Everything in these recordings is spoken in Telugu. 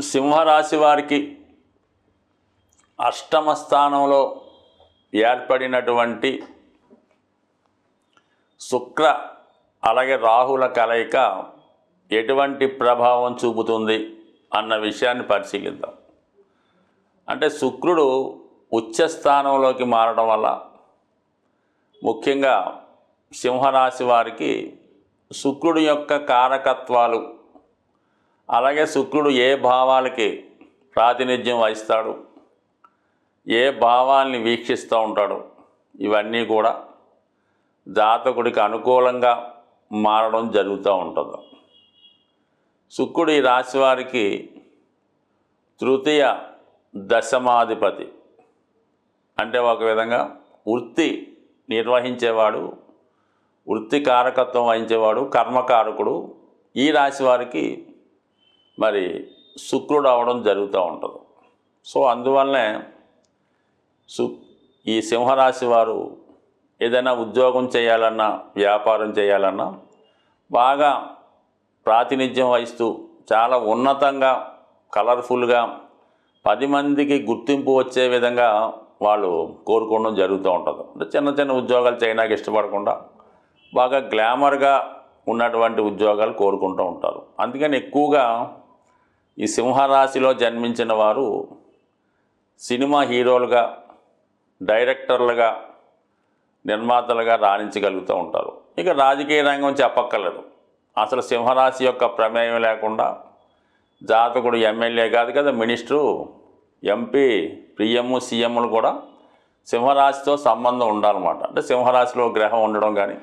సింహరాశి వారికి అష్టమ స్థానంలో ఏర్పడినటువంటి శుక్ర అలాగే రాహుల కలయిక ఎటువంటి ప్రభావం చూపుతుంది అన్న విషయాన్ని పరిశీలిద్దాం. అంటే శుక్రుడు ఉచ్చ స్థానంలోకి మారడం వల్ల ముఖ్యంగా సింహరాశి వారికి శుక్రుడు యొక్క కారకత్వాలు అలాగే శుక్రుడు ఏ భావాలకి ప్రాతినిధ్యం వహిస్తాడు? ఏ భావాల్ని వీక్షిస్తూ ఉంటాడు? ఇవన్నీ కూడా జాతకుడికి అనుకూలంగా మారడం జరుగుతూ ఉంటుంది. శుక్రుడు ఈ రాశి వారికి తృతీయ దశమాధిపతి. అంటే ఒక విధంగా వృత్తి నిర్వహించేవాడు వృత్తి కారకత్వం వహించేవాడు కర్మకారకుడు ఈ రాశి వారికి మరి శుక్రుడు అవడం జరుగుతూ ఉంటుంది. సో అందువల్లనే సు ఈ సింహరాశి వారు ఏదైనా ఉద్యోగం చేయాలన్నా వ్యాపారం చేయాలన్నా బాగా ప్రాతినిధ్యం వహిస్తూ చాలా ఉన్నతంగా కలర్ఫుల్గా పది మందికి గుర్తింపు వచ్చే విధంగా వాళ్ళు కోరుకోవడం జరుగుతూ ఉంటుంది. అంటే చిన్న చిన్న ఉద్యోగాలు చేయడానికి ఇష్టపడకుండా బాగా గ్లామర్గా ఉన్నటువంటి ఉద్యోగాలు కోరుకుంటూ ఉంటారు. అందుకని ఎక్కువగా ఈ సింహరాశిలో జన్మించిన వారు సినిమా హీరోలుగా డైరెక్టర్లుగా నిర్మాతలుగా రాణించగలుగుతూ ఉంటారు. ఇక రాజకీయ రంగం చెప్పక్కర్లేదు అసలు సింహరాశి యొక్క ప్రమేయం లేకుండా జాతకుడు ఎమ్మెల్యే కాదు కదా మినిస్టరు ఎంపీ పిఎం సీఎంలు కూడా సింహరాశితో సంబంధం ఉండాలన్నమాట. అంటే సింహరాశిలో గ్రహం ఉండడం కానీ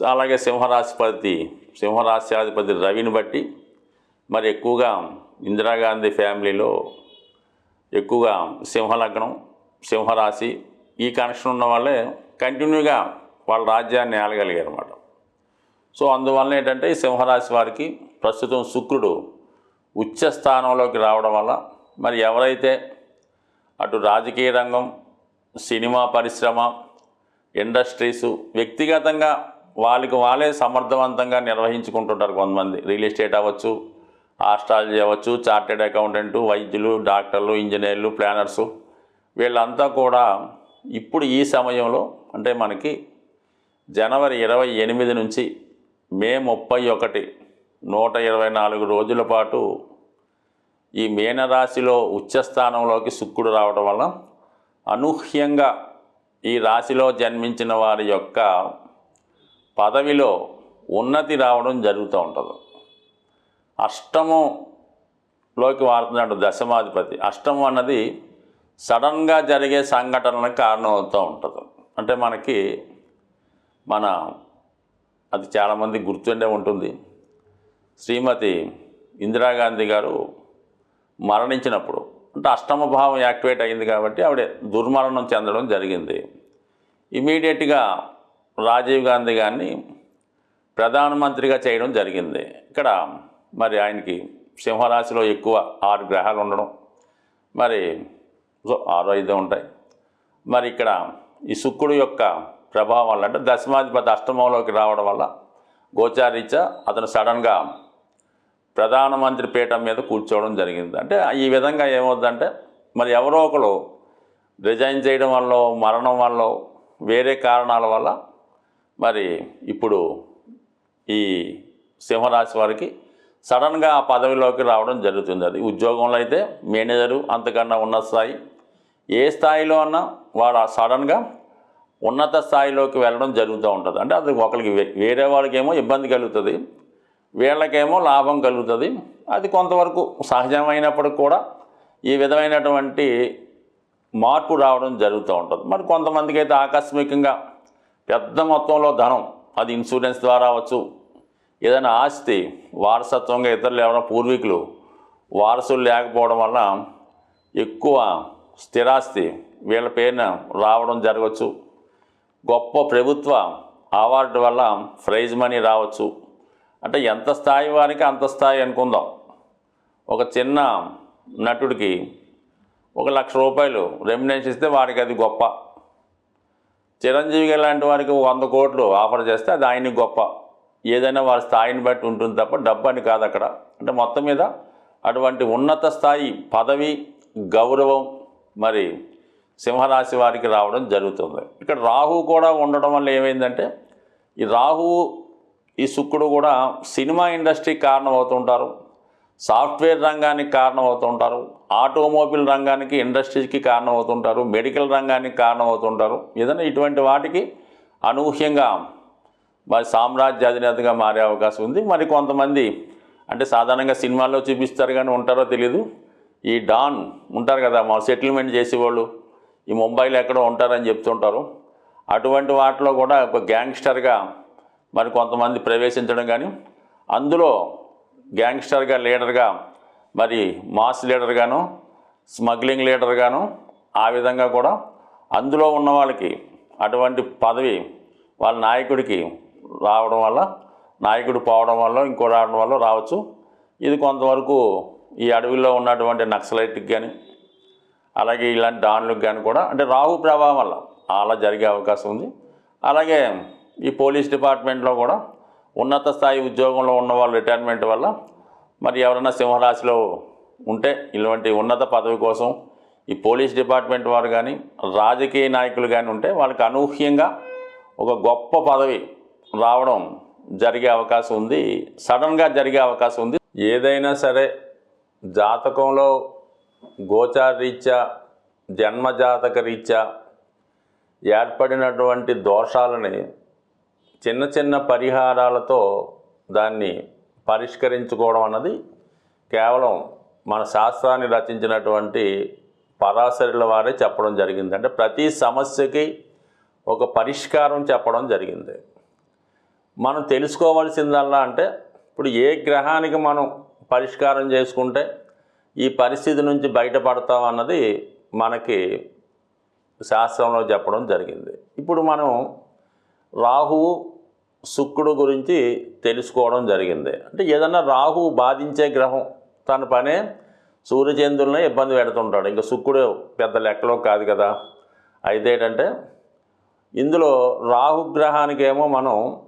అలాగే సింహరాశిపతి సింహరాశ్యాధిపతి రవిని బట్టి మరి ఎక్కువగా ఇందిరాగాంధీ ఫ్యామిలీలో ఎక్కువగా సింహలగ్నం సింహరాశి ఈ కనెక్షన్ ఉన్న వాళ్ళే కంటిన్యూగా వాళ్ళ రాజ్యాన్ని ఏలగలిగారు అనమాట సో అందువల్ల ఏంటంటే ఈ సింహరాశి వారికి ప్రస్తుతం శుక్రుడు ఉచ్చ స్థానంలోకి రావడం వల్ల మరి ఎవరైతే అటు రాజకీయ రంగం సినిమా పరిశ్రమ ఇండస్ట్రీసు వ్యక్తిగతంగా వాళ్ళకి వాళ్ళే సమర్థవంతంగా నిర్వహించుకుంటుంటారు కొంతమంది. రియల్ ఎస్టేట్ అవ్వచ్చు ఆస్ట్రాలజీ అవ్వచ్చు చార్టెడ్ అకౌంటెంట్ వైద్యులు డాక్టర్లు ఇంజనీర్లు ప్లానర్సు వీళ్ళంతా కూడా ఇప్పుడు ఈ సమయంలో అంటే మనకి జనవరి ఇరవై ఎనిమిది నుంచి మే ముప్పై ఒకటి నూట ఇరవై నాలుగు రోజుల పాటు ఈ మీనరాశిలో ఉచ్చస్థానంలోకి శుక్రుడు రావడం వల్ల అనూహ్యంగా ఈ రాశిలో జన్మించిన వారి యొక్క పదవిలో ఉన్నతి రావడం జరుగుతూ ఉంటుంది. అష్టమంలోకి వాడుతున్నాడు దశమాధిపతి. అష్టమం అన్నది సడన్గా జరిగే సంఘటనలకు కారణం అవుతూ ఉంటుంది. అంటే మనకి మన అది చాలామంది గుర్తుండే ఉంటుంది. శ్రీమతి ఇందిరాగాంధీ గారు మరణించినప్పుడు అంటే అష్టమ భావం యాక్టివేట్ అయింది కాబట్టి ఆవిడ దుర్మరణం చెందడం జరిగింది. ఇమీడియట్గా రాజీవ్ గాంధీ గారిని ప్రధానమంత్రిగా చేయడం జరిగింది. ఇక్కడ మరి ఆయనకి సింహరాశిలో ఎక్కువ ఆరు గ్రహాలు ఉండడం మరి సో ఆరు ఐదు ఉంటాయి. మరి ఇక్కడ ఈ శుక్రుడు యొక్క ప్రభావం వల్ల అంటే దశమాధిపతి అష్టమంలోకి రావడం వల్ల గోచారీత్యా అతను సడన్గా ప్రధానమంత్రి పీఠం మీద కూర్చోవడం జరిగింది. అంటే ఈ విధంగా ఏమవుద్దంటే మరి ఎవరో ఒకరు రిజైన్ చేయడం వల్ల మరణం వల్ల వేరే కారణాల వల్ల మరి ఇప్పుడు ఈ సింహరాశి వారికి సడన్గా ఆ పదవిలోకి రావడం జరుగుతుంది. అది ఉద్యోగంలో అయితే మేనేజరు అంతకన్నా ఉన్న స్థాయి. ఏ స్థాయిలో అన్నా వాడు సడన్గా ఉన్నత స్థాయిలోకి వెళ్ళడం జరుగుతూ ఉంటుంది. అంటే అది ఒకరికి వే- వేరే వాళ్ళకేమో ఇబ్బంది కలుగుతుంది. వీళ్ళకేమో లాభం కలుగుతుంది. అది కొంతవరకు సహజమైనప్పటికి కూడా ఈ విధమైనటువంటి మార్పు రావడం జరుగుతూ ఉంటుంది. మరి కొంతమందికి అయితే ఆకస్మికంగా పెద్ద మొత్తంలో ధనం అది ఇన్సూరెన్స్ ద్వారా అవచ్చు ఏదైనా ఆస్తి వారసత్వంగా ఇతరులు ఎవరైనా పూర్వీకులు వారసులు లేకపోవడం వల్ల ఎక్కువ స్థిరాస్తి వీళ్ళ పేరున రావడం జరగవచ్చు. గొప్ప ప్రభుత్వ అవార్డు వల్ల ప్రైజ్ మనీ రావచ్చు. అంటే ఎంత స్థాయి వారికి అంత స్థాయి అనుకుందాం. ఒక చిన్న నటుడికి ఒక లక్ష రూపాయలు రెమినేషన్ ఇస్తే వారికి అది గొప్ప. చిరంజీవి లాంటి వారికి వంద కోట్లు ఆఫర్ చేస్తే అది ఆయనకి గొప్ప. ఏదైనా వారి స్థాయిని బట్టి ఉంటుంది తప్ప డబ్బు అని కాదు అక్కడ. అంటే మొత్తం మీద అటువంటి ఉన్నత స్థాయి పదవి గౌరవం మరి సింహరాశి వారికి రావడం జరుగుతుంది. ఇక్కడ రాహు కూడా ఉండడం వల్ల ఏమైందంటే ఈ రాహువు ఈ శుక్రుడు కూడా సినిమా ఇండస్ట్రీకి కారణం అవుతుంటారు సాఫ్ట్వేర్ రంగానికి కారణం అవుతుంటారు ఆటోమొబైల్ రంగానికి ఇండస్ట్రీకి కారణం అవుతుంటారు మెడికల్ రంగానికి కారణం అవుతుంటారు ఏదైనా ఇటువంటి వాటికి అనూహ్యంగా మరి సామ్రాజ్య అధినేతగా మారే అవకాశం ఉంది. మరి కొంతమంది అంటే సాధారణంగా సినిమాల్లో చూపిస్తారు కానీ ఉంటారో తెలియదు ఈ డాన్ ఉంటారు కదా మా సెటిల్మెంట్ చేసేవాళ్ళు. ఈ ముంబైలో ఎక్కడో ఉంటారని చెప్తుంటారు. అటువంటి వాటిలో కూడా ఒక గ్యాంగ్స్టర్గా మరి కొంతమంది ప్రవేశించడం కానీ అందులో గ్యాంగ్స్టర్గా లీడర్గా మరి మాస్ లీడర్గాను స్మగ్లింగ్ లీడర్గాను ఆ విధంగా కూడా అందులో ఉన్న వాళ్ళకి అటువంటి పదవి వాళ్ళ నాయకుడికి రావడం వల్ల నాయకుడు పోవడం వల్ల ఇంకో రావడం వల్ల రావచ్చు. ఇది కొంతవరకు ఈ అడవిలో ఉన్నటువంటి నక్సలైట్కి కానీ అలాగే ఇలాంటి డాన్లకు కానీ కూడా అంటే రావు ప్రభావం వల్ల అలా జరిగే అవకాశం ఉంది. అలాగే ఈ పోలీస్ డిపార్ట్మెంట్లో కూడా ఉన్నత స్థాయి ఉద్యోగంలో ఉన్న వాళ్ళు రిటైర్మెంట్ వల్ల మరి ఎవరైనా సింహరాశిలో ఉంటే ఇలాంటి ఉన్నత పదవి కోసం ఈ పోలీస్ డిపార్ట్మెంట్ వారు కానీ రాజకీయ నాయకులు కానీ ఉంటే వాళ్ళకి అనూహ్యంగా ఒక గొప్ప పదవి రావడం జరిగే అవకాశం ఉంది. సడన్గా జరిగే అవకాశం ఉంది. ఏదైనా సరే జాతకంలో గోచారీత్యా జన్మజాతక రీత్యా ఏర్పడినటువంటి దోషాలని చిన్న చిన్న పరిహారాలతో దాన్ని పరిష్కరించుకోవడం అన్నది కేవలం మన శాస్త్రాన్ని రచించినటువంటి పరాశరుల వారే చెప్పడం జరిగింది. అంటే ప్రతి సమస్యకి ఒక పరిష్కారం చెప్పడం జరిగింది. మనం తెలుసుకోవాల్సిందల్లా అంటే ఇప్పుడు ఏ గ్రహానికి మనం పరిష్కారం చేసుకుంటే ఈ పరిస్థితి నుంచి బయటపడతాం అన్నది మనకి శాస్త్రంలో చెప్పడం జరిగింది. ఇప్పుడు మనం రాహువు శుక్రుడు గురించి తెలుసుకోవడం జరిగింది. అంటే ఏదన్నా రాహువు బాధించే గ్రహం తన పనే సూర్యచంద్రులనే ఇబ్బంది పెడుతుంటాడు. ఇంకా శుక్రుడు పెద్ద లెక్కలో కాదు కదా. అయితే ఏంటంటే ఇందులో రాహుగ్రహానికేమో మనం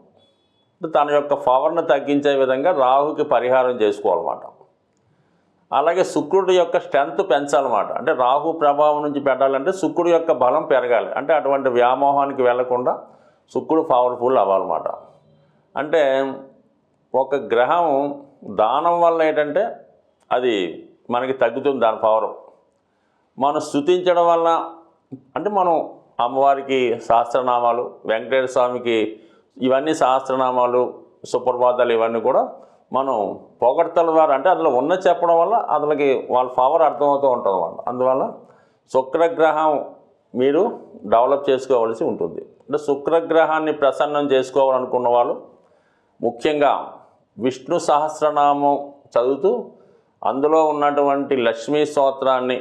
తన యొక్క పవర్ను తగ్గించే విధంగా రాహుకి పరిహారం చేసుకోవాలన్నమాట. అలాగే శుక్రుడి యొక్క స్ట్రెంత్ పెంచాలన్నమాట. అంటే రాహు ప్రభావం నుంచి పెట్టాలంటే శుక్రుడి యొక్క బలం పెరగాలి. అంటే అటువంటి వ్యామోహానికి వెళ్ళకుండా శుక్రుడు పవర్ఫుల్ అవ్వాలన్నమాట. అంటే ఒక గ్రహం దానం వల్ల ఏంటంటే అది మనకి తగ్గుతుంది దాని పవర్ మనం స్థుతించడం వల్ల అంటే మనం అమ్మవారికి సహస్రనామాలు వెంకటేశ్వర స్వామికి ఇవన్నీ సహస్రనామాలు సుప్రభాతాలు ఇవన్నీ కూడా మనం పొగడతల ద్వారా అంటే అందులో ఉన్న చెప్పడం వల్ల అతనికి వాళ్ళ పవర్ అర్థమవుతూ ఉంటుంది అన్నమాట. అందువల్ల శుక్రగ్రహం మీరు డెవలప్ చేసుకోవాల్సి ఉంటుంది. అంటే శుక్రగ్రహాన్ని ప్రసన్నం చేసుకోవాలనుకున్న వాళ్ళు ముఖ్యంగా విష్ణు సహస్రనామం చదువుతూ అందులో ఉన్నటువంటి లక్ష్మీ స్తోత్రాన్ని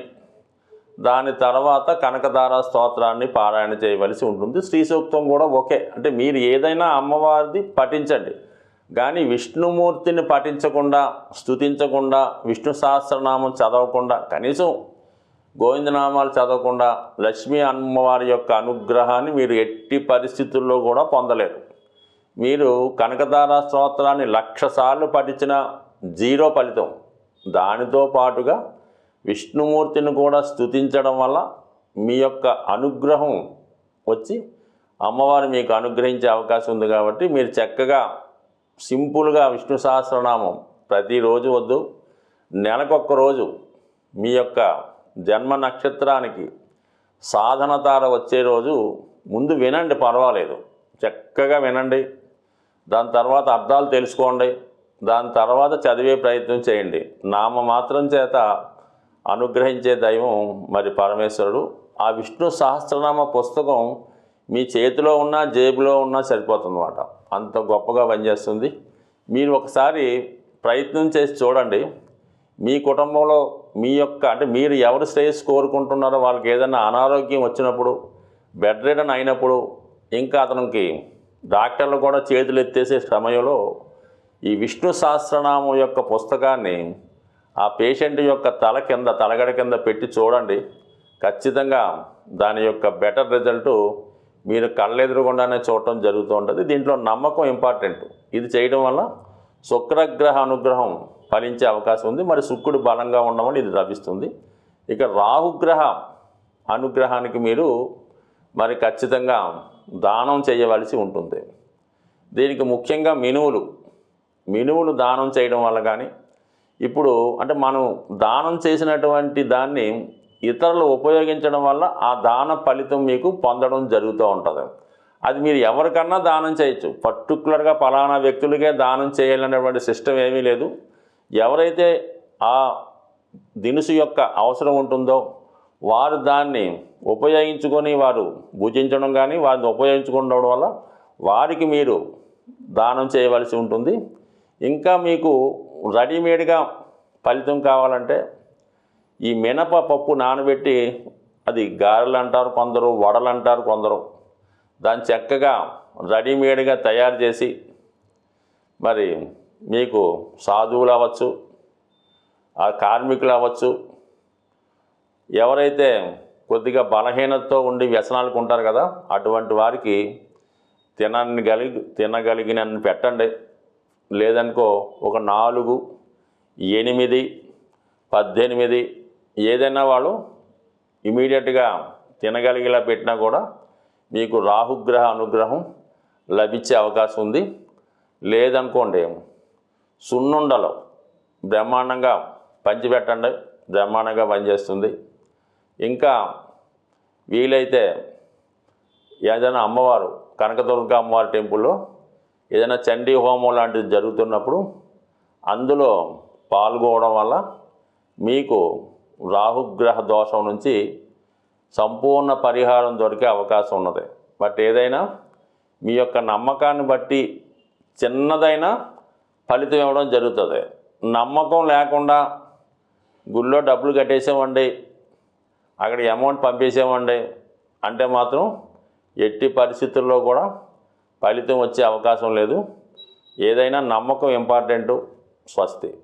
దాని తర్వాత కనకదార స్తోత్రాన్ని పారాయణ చేయవలసి ఉంటుంది. శ్రీ సూక్తం కూడా ఓకే. అంటే మీరు ఏదైనా అమ్మవారిది పఠించండి. కానీ విష్ణుమూర్తిని పఠించకుండా స్తుతించకుండా విష్ణు సహస్రనామం చదవకుండా కనీసం గోవిందనామాలు చదవకుండా లక్ష్మీ అమ్మవారి యొక్క అనుగ్రహాన్ని మీరు ఎట్టి పరిస్థితుల్లో కూడా పొందలేరు. మీరు కనకదార స్తోత్రాన్ని లక్ష సార్లు పఠించిన జీరో ఫలితం. దానితో పాటుగా విష్ణుమూర్తిని కూడా స్తుతించడం వల్ల మీ యొక్క అనుగ్రహం వచ్చి అమ్మవారు మీకు అనుగ్రహించే అవకాశం ఉంది కాబట్టి మీరు చక్కగా సింపుల్గా విష్ణు సహస్రనామం ప్రతిరోజు వద్దు. నెలకొక్క రోజు మీ యొక్క జన్మ నక్షత్రానికి సాధనతార వచ్చే రోజు ముందు వినండి పర్వాలేదు. చక్కగా వినండి. దాని తర్వాత అర్థాలు తెలుసుకోండి. దాని తర్వాత చదివే ప్రయత్నం చేయండి. నామ మాత్రం చేత అనుగ్రహించే దైవం మరి పరమేశ్వరుడు. ఆ విష్ణు సహస్రనామ పుస్తకం మీ చేతిలో ఉన్నా జేబులో ఉన్నా సరిపోతుందన్నమాట. అంత గొప్పగా పనిచేస్తుంది. మీరు ఒకసారి ప్రయత్నం చేసి చూడండి. మీ కుటుంబంలో మీ యొక్క అంటే మీరు ఎవరు శ్రేయస్సు కోరుకుంటున్నారో వాళ్ళకి ఏదైనా అనారోగ్యం వచ్చినప్పుడు బెడ్ రిడన్ అయినప్పుడు ఇంకా అతనికి డాక్టర్లు కూడా చేతులు ఎత్తేసే సమయంలో ఈ విష్ణు సహస్రనామం యొక్క పుస్తకాన్ని ఆ పేషెంట్ యొక్క తల కింద తలగడ కింద పెట్టి చూడండి. ఖచ్చితంగా దాని యొక్క బెటర్ రిజల్ట్ మీరు కళ్ళెదురుగుండానే చూడటం జరుగుతూ ఉంటుంది. దీంట్లో నమ్మకం ఇంపార్టెంట్. ఇది చేయడం వల్ల శుక్రగ్రహ అనుగ్రహం ఫలించే అవకాశం ఉంది. మరి శుక్రుడు బలంగా ఉండడం వల్ల ఇది లభిస్తుంది. ఇక రాహుగ్రహ అనుగ్రహానికి మీరు మరి ఖచ్చితంగా దానం చేయవలసి ఉంటుంది. దీనికి ముఖ్యంగా మినువులు మినువులు దానం చేయడం వల్ల కానీ ఇప్పుడు అంటే మనం దానం చేసినటువంటి దాన్ని ఇతరులు ఉపయోగించడం వల్ల ఆ దాన ఫలితం మీకు పొందడం జరుగుతూ ఉంటుంది. అది మీరు ఎవరికన్నా దానం చేయొచ్చు. పర్టికులర్గా ఫలానా వ్యక్తులకే దానం చేయాలనేటువంటి సిస్టమ్ ఏమీ లేదు. ఎవరైతే ఆ దినుసు యొక్క అవసరం ఉంటుందో వారు దాన్ని ఉపయోగించుకొని వారు భుజించడం కానీ వారిని ఉపయోగించుకోవడం వల్ల వారికి మీరు దానం చేయవలసి ఉంటుంది. ఇంకా మీకు రెడీమేడ్గా ఫలితం కావాలంటే ఈ మినప పప్పు నానబెట్టి అది గారెలు అంటారు కొందరు వడలు అంటారు కొందరు. దాన్ని చక్కగా రెడీమేడ్గా తయారు చేసి మరి మీకు సాధువులు అవ్వచ్చు ఆ కార్మికులు అవ్వచ్చు ఎవరైతే కొద్దిగా బలహీనతతో ఉండి వ్యసనాలకు ఉంటారు కదా అటువంటి వారికి తినని కలిగి తినగలిగినన్ని పెట్టండి. లేదనుకో ఒక నాలుగు ఎనిమిది పద్దెనిమిది ఏదైనా వాళ్ళు ఇమీడియట్గా తినగలిగేలా పెట్టినా కూడా మీకు రాహుగ్రహ అనుగ్రహం లభించే అవకాశం ఉంది. లేదనుకోండి సున్నుండలో బ్రహ్మాండంగా పంచిపెట్టండి బ్రహ్మాండంగా పనిచేస్తుంది. ఇంకా వీలైతే ఏదైనా అమ్మవారు కనకదుర్గ అమ్మవారి టెంపుల్లో ఏదైనా చండీ హోమం లాంటిది జరుగుతున్నప్పుడు అందులో పాల్గొనడం వల్ల మీకు రాహుగ్రహ దోషం నుంచి సంపూర్ణ పరిహారం దొరికే అవకాశం ఉన్నది. బట్ ఏదైనా మీ యొక్క నమ్మకాన్ని బట్టి చిన్నదైన ఫలితం ఇవ్వడం జరుగుతుంది. నమ్మకం లేకుండా గుళ్ళో డబ్బులు కట్టేసామండి అక్కడ అమౌంట్ పంపేసామండి అంటే మాత్రం ఎట్టి పరిస్థితుల్లో కూడా ఫలితం వచ్చే అవకాశం లేదు. ఏదైనా నమ్మకం ఇంపార్టెంటు స్వస్తి.